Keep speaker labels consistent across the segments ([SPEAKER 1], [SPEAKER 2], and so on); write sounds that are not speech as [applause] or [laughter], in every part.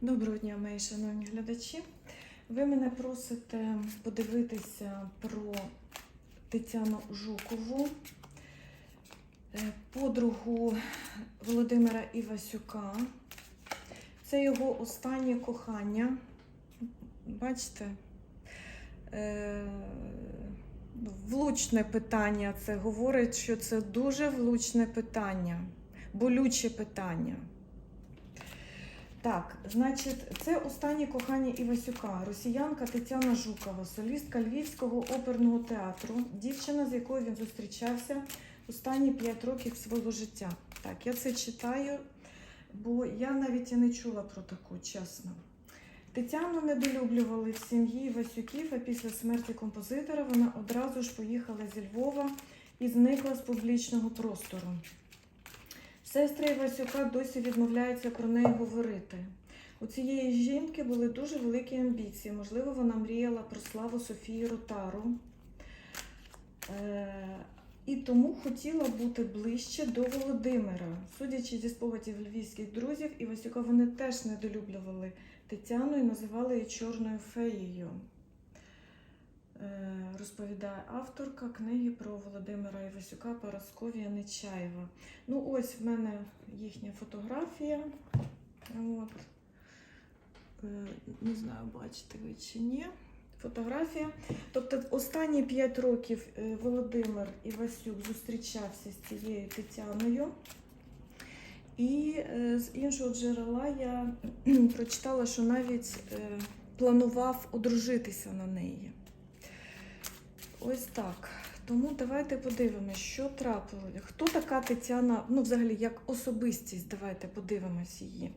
[SPEAKER 1] Доброго дня, мої шановні глядачі. Ви мене просите подивитися про Тетяну Жукову, е, подругу Володимира Івасюка. Це його останнє кохання. Бачите? Е, Влучне питання. Це говорить, що це дуже влучне питання, болюче питання. Так, значить, це останнє кохання Івасюка, росіянка Тетяна Жукова, солістка Львівського оперного театру, дівчина, з якою він зустрічався останні 5 років свого життя. Так, я це читаю, бо я навіть і не чула про таку, чесно. Тетяну недолюблювали в сім'ї Івасюків, а після смерті композитора вона одразу ж поїхала зі Львова і зникла з публічного простору. Сестри Івасюка досі відмовляються про неї говорити. У цієї жінки були дуже великі амбіції. Можливо, вона мріяла про славу Софії Ротару. Е, і тому хотіла бути ближче до Володимира. Судячи зі спогадів львівських друзів, Івасюка вони теж недолюблювали Тетяну і називали її чорною феєю. Е, Розповідає авторка книги про Володимира Івасюка Парасковія Нечаєва. Ну, ось в мене їхня фотографія. От. Е, Не знаю, бачите ви чи ні. Фотографія. Тобто, останні 5 років е, Володимир Івасюк зустрічався з цією Тетяною. І з іншого джерела я прочитала, що навіть планував одружитися на неї. Ось так. Тому давайте подивимося, що трапилося. Хто така Тетяна, ну, взагалі, як особистість, давайте подивимось її.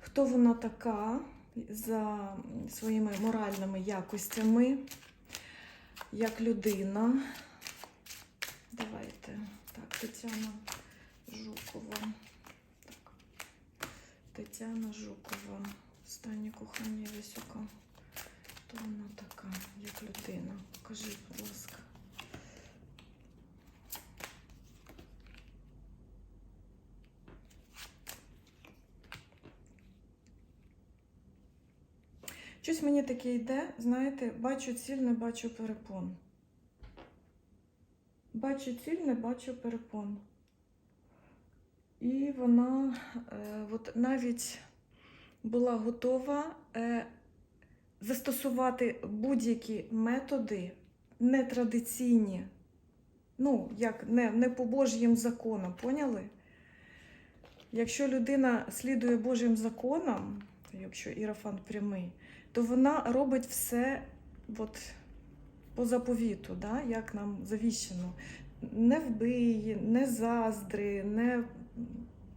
[SPEAKER 1] Хто вона така за своїми моральними якостями, як людина. Давайте. Так, Тетяна Жукова. Так. Тетяна Жукова. Останнє кохання Висока. Вона така, як людина? Покажіть, будь ласка. Щось мені таке йде, знаєте, бачу ціль, не бачу перепон. Бачу ціль, не бачу перепон. І вона е, от навіть була готова е, застосувати будь-які методи нетрадиційні, ну, як не, не по Божїм законам, поняли? Якщо людина слідує Божим законам, якщо ірафан прямий, то вона робить все от, по заповіту, да? як нам завіщено. Не вбий, не заздри, не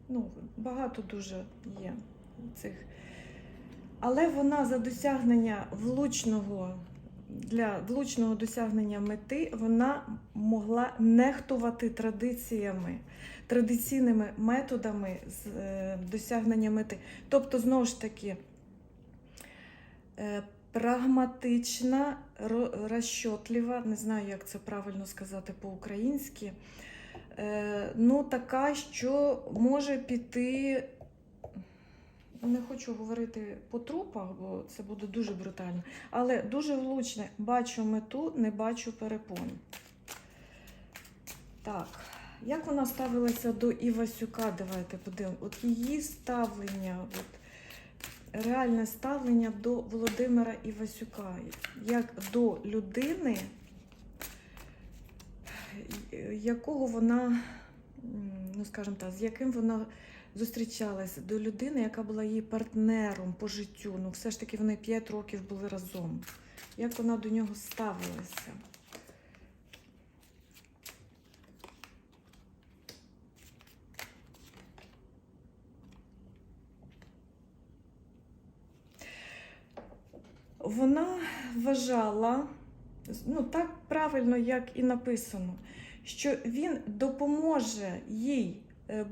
[SPEAKER 1] ну, багато дуже є цих. Але вона за досягнення влучного для влучного досягнення мети вона могла нехтувати традиціями, традиційними методами з е, досягнення мети. Тобто, знову ж таки, е, прагматична, ро- розчотлива, не знаю, як це правильно сказати по-українськи. Е, Ну, така, що може піти. Не хочу говорити по трупах, бо це буде дуже брутально. Але дуже влучне. Бачу мету, не бачу перепон. Так, як вона ставилася до Івасюка? Давайте подивимося. От її ставлення, от, реальне ставлення до Володимира Івасюка, як до людини, якого вона, ну скажімо так, з яким вона зустрічалася до людини, яка була її партнером по життю. Ну, все ж таки вони 5 років були разом. Як вона до нього ставилася? Вона вважала, ну так правильно, як і написано, що він допоможе їй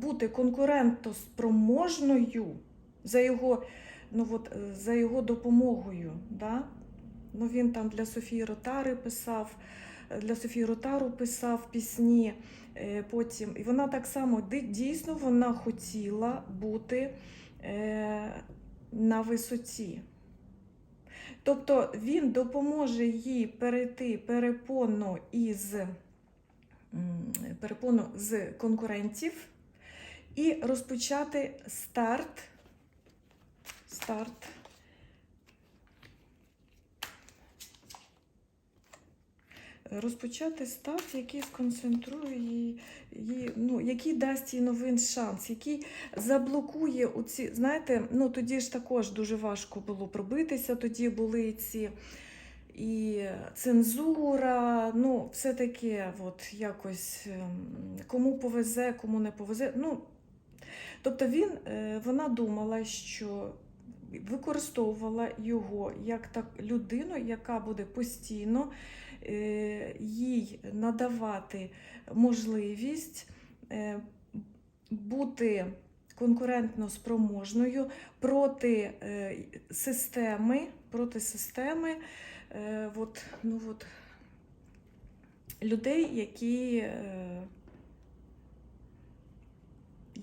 [SPEAKER 1] бути конкурентоспроможною за його, ну от, е, за його допомогою. Да? Ну, він там для Софії Ротари писав, е, для Софії Ротару писав пісні. е, Потім і вона так само дійсно вона хотіла бути е, на висоті. Тобто він допоможе їй перейти перепону із перепону з конкурентів і розпочати старт. Старт. Розпочати старт, який сконцентрує її, її, ну, який дасть їй новий шанс, який заблокує оці, знаєте, ну тоді ж також дуже важко було пробитися, тоді були ці і цензура, ну, все таке, от якось ем, кому повезе, кому не повезе. Ну, тобто він, е, вона думала, що використовувала його як так, людину, яка буде постійно е, їй надавати можливість е, бути конкурентно спроможною проти системи, проти системи от, ну, от, людей, які,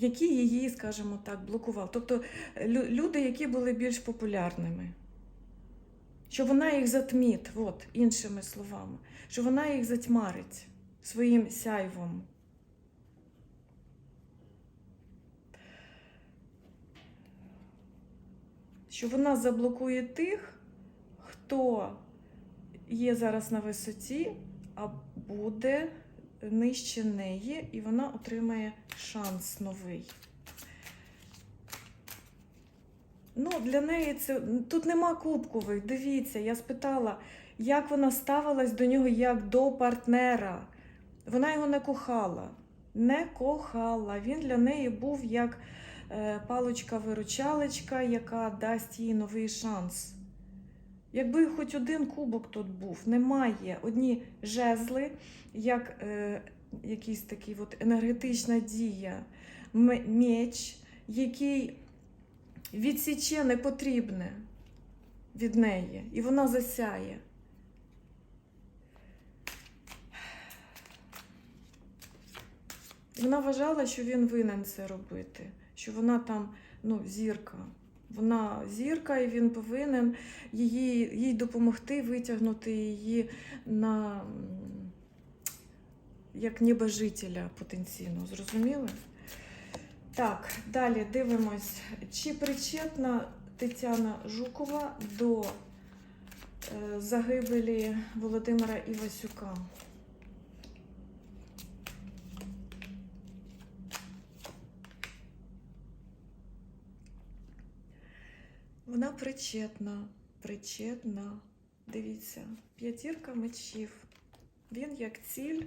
[SPEAKER 1] які її, скажімо так, блокували. Тобто люди, які були більш популярними. Що вона їх затміт, от, іншими словами, що вона їх затьмарить своїм сяйвом. Що вона заблокує тих, хто є зараз на висоті, а буде нижче неї, і вона отримає шанс новий. Ну, для неї це тут нема кубкових. Дивіться, я спитала, як вона ставилась до нього як до партнера. Вона його не кохала. Не кохала. Він для неї був як е, паличка-виручалочка, яка дасть їй новий шанс. Якби хоч один кубок тут був, немає. Одні жезли, як е, якийсь такий от енергетична дія, меч, який відсіче непотрібне від неї, і вона засяє. Вона вважала, що він винен це робити, що вона там ну, зірка. Вона зірка, і він повинен їй, їй допомогти витягнути її на як небожителя потенційно. Зрозуміли? Так, далі дивимось, чи причетна Тетяна Жукова до е, загибелі Володимира Івасюка. Вона причетна, причетна. Дивіться, п'ятірка мечів. Він як ціль,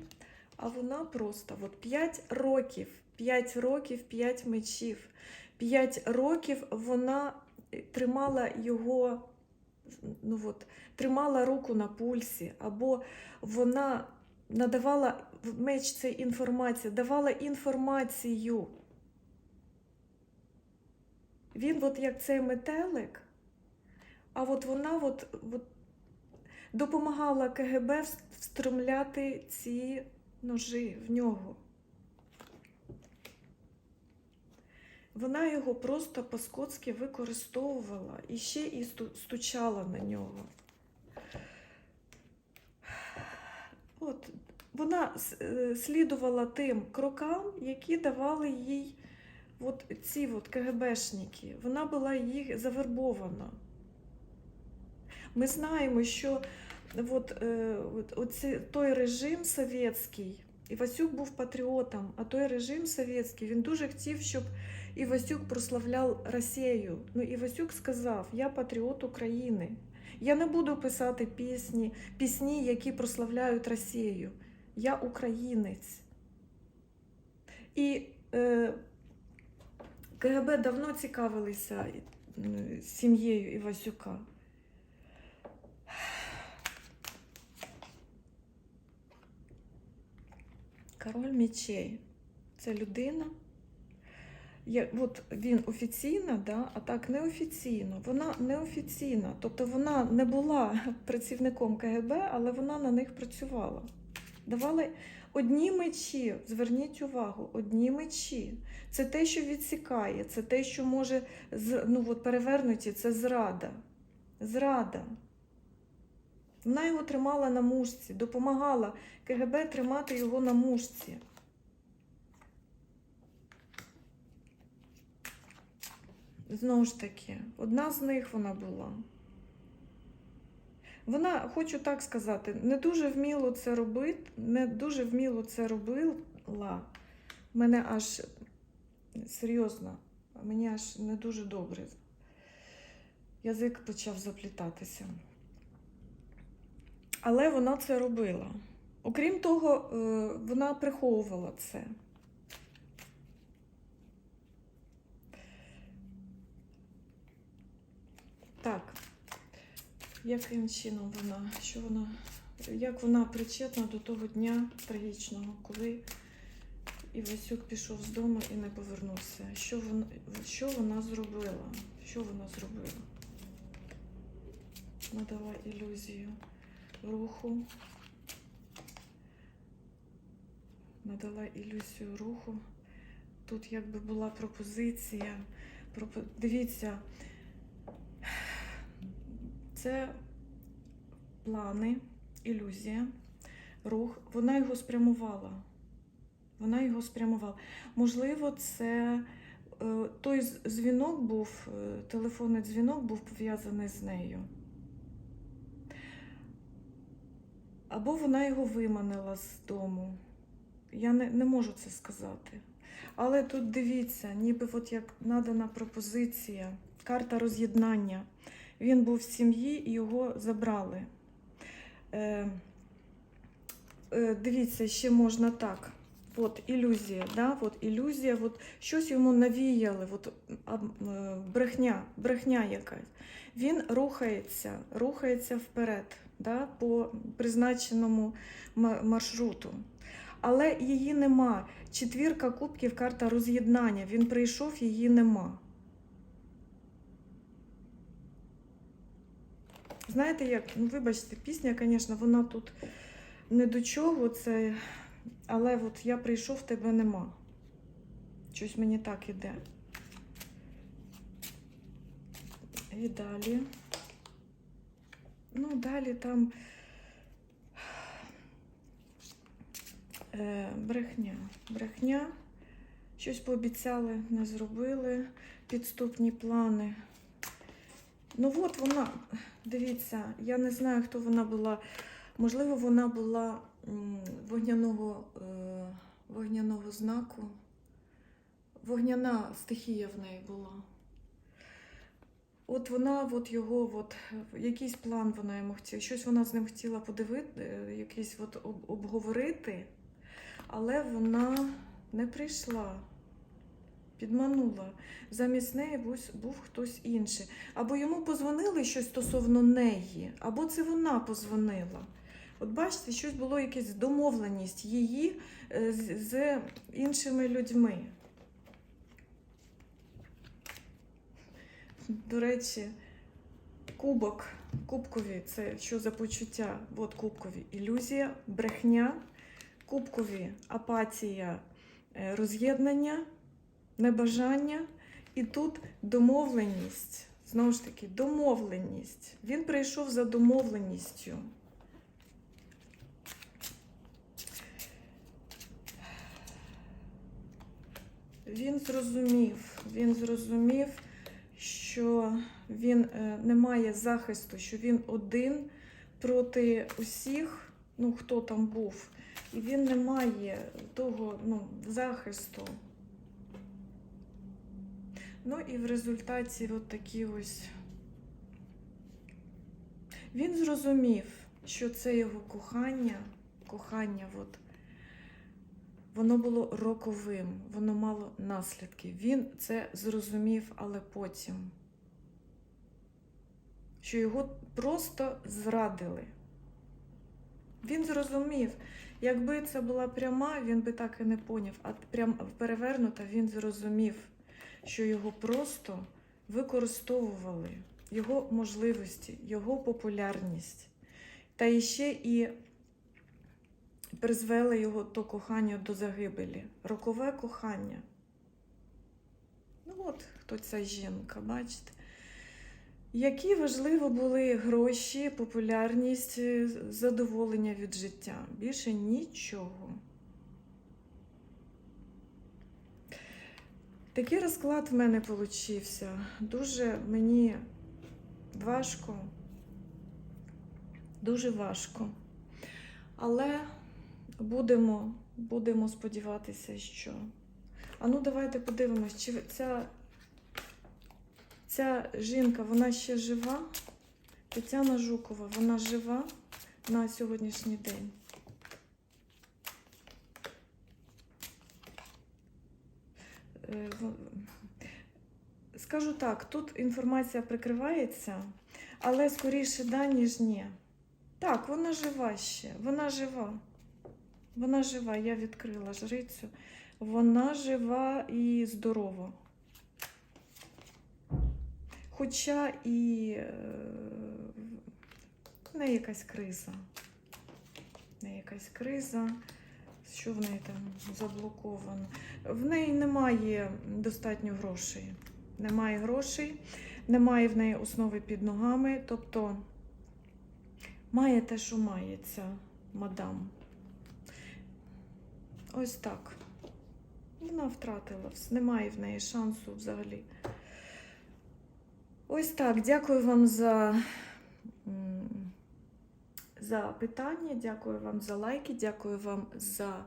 [SPEAKER 1] а вона просто от 5 років, 5 років, 5 мечів. 5 років вона е, тримала його, ну от, тримала руку на пульсі, або вона надавала меч це інформація, давала інформацію. Він от як цей метелик, а от вона от, от допомагала КГБ вс- встромляти ці ножи в нього. Вона його просто по-скотськи використовувала і ще і стучала на нього. От, вона е, слідувала тим крокам, які давали їй от ці от КГБшники. Вона була їх завербована. Ми знаємо, що от, е, от, оці, той режим совєтський, Івасюк був патріотом, а той режим совєтський, він дуже хотів, щоб Івасюк прославляв Росію. Ну, Івасюк сказав: Я патріот України. Я не буду писати пісні, пісні, які прославляють Росію. Я українець. І е, КГБ давно цікавилися сім'єю Івасюка. Король мечей. Це людина. Я, от він офіційна, да, а так неофіційно. Вона неофіційна. Тобто вона не була [laughs] працівником КГБ, але вона на них працювала. Давали Одні мечі, зверніть увагу, одні мечі. Це те, що відсікає, це те, що може ну, от перевернуті, це зрада. Зрада. Вона його тримала на мушці, допомагала КГБ тримати його на мушці. Знову ж таки, одна з них вона була. Вона, хочу так сказати, не дуже вміло це робити, не дуже вміло це робила. Мене аж серйозно, мені аж не дуже добре. Язик почав заплітатися. Але вона це робила. Окрім того, е, вона приховувала це. Так, яким чином вона, що вона, як вона причетна до того дня трагічного, коли Івасюк пішов з дому і не повернувся? Що вона, що вона зробила? Що вона зробила? Надала ілюзію руху. Надала ілюзію руху. Тут якби була пропозиція. Пропо... Дивіться, це плани, ілюзія, рух. Вона його спрямувала. Вона його спрямувала. Можливо, це е, той дзвінок був, е, телефонний дзвінок був пов'язаний з нею. Або вона його виманила з дому. Я не, не можу це сказати. Але тут дивіться, ніби от як надана пропозиція, карта роз'єднання. Він був в сім'ї і його забрали. Е, е, дивіться, ще можна так. От ілюзія, да? от ілюзія, от щось йому навіяли, от, е, брехня, брехня якась. Він рухається, рухається вперед да? по призначеному маршруту. Але її нема. Четвірка кубків, карта роз'єднання. Він прийшов, її нема. Знаєте як? Ну, вибачте, пісня, звісно, вона тут не до чого, це... але от я прийшов, тебе нема. Щось мені так іде. І далі. Ну, далі там е, брехня. Брехня. Щось пообіцяли, не зробили. Підступні плани. Ну от вона, дивіться, я не знаю, хто вона була. Можливо, вона була вогняного, е, вогняного знаку. Вогняна стихія в неї була. От вона, от його, от, якийсь план вона йому хотіла, щось вона з ним хотіла подивити, якийсь от обговорити, але вона не прийшла, підманула. Замість неї був, був хтось інший. Або йому позвонили щось стосовно неї, або це вона позвонила. От бачите, щось було якась домовленість її е, з, з іншими людьми. До речі, кубок, кубкові це що за почуття? От кубкові ілюзія, брехня, кубкові апатія, е, роз'єднання, небажання. І тут домовленість. Знову ж таки, домовленість. Він прийшов за домовленістю. Він зрозумів, він зрозумів, що він е, не має захисту, що він один проти усіх, ну хто там був, і він не має того ну, захисту. Ну і в результаті от такі ось. Він зрозумів, що це його кохання, кохання, от, воно було роковим, воно мало наслідки. Він це зрозумів, але потім, що його просто зрадили. Він зрозумів, якби це була пряма, він би так і не поняв, а прям перевернута він зрозумів, що його просто використовували, його можливості, його популярність. Та іще і призвело його то кохання до загибелі. Рокове кохання. Ну от хто ця жінка, бачите? Які важливо були гроші, популярність, е, задоволення від життя. Більше нічого. Такий розклад в мене получився. Дуже мені важко. Дуже важко. Але будемо, будемо сподіватися, що. А ну давайте подивимось, чи ця, ця жінка, вона ще жива? Тетяна Жукова, вона жива на сьогоднішній день. Е, Скажу так, тут інформація прикривається, але скоріше да, ніж ні. Так, вона жива ще. Вона жива. Вона жива, я відкрила жрицю. Вона жива і здорова. Хоча і е, в неї якась криза. В неї якась криза. Що в неї там заблоковано? В неї немає достатньо грошей. Немає грошей, немає в неї основи під ногами. Тобто має те, що має ця мадам. Ось так. Вона втратила, немає в неї шансу взагалі. Ось так. Дякую вам за, за питання, дякую вам за лайки, дякую вам за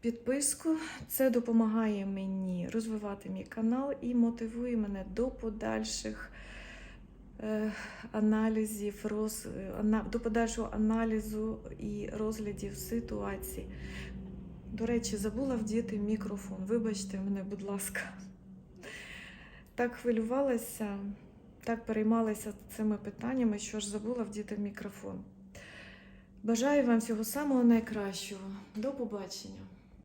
[SPEAKER 1] підписку. Це допомагає мені розвивати мій канал і мотивує мене до подальших е, аналізів, роз, е, до подальшого аналізу і розглядів ситуацій. До речі, забула вдіти мікрофон. Вибачте мене, будь ласка. Так хвилювалася, так переймалася цими питаннями, що ж забула вдіти мікрофон. Бажаю вам всього самого найкращого. До побачення.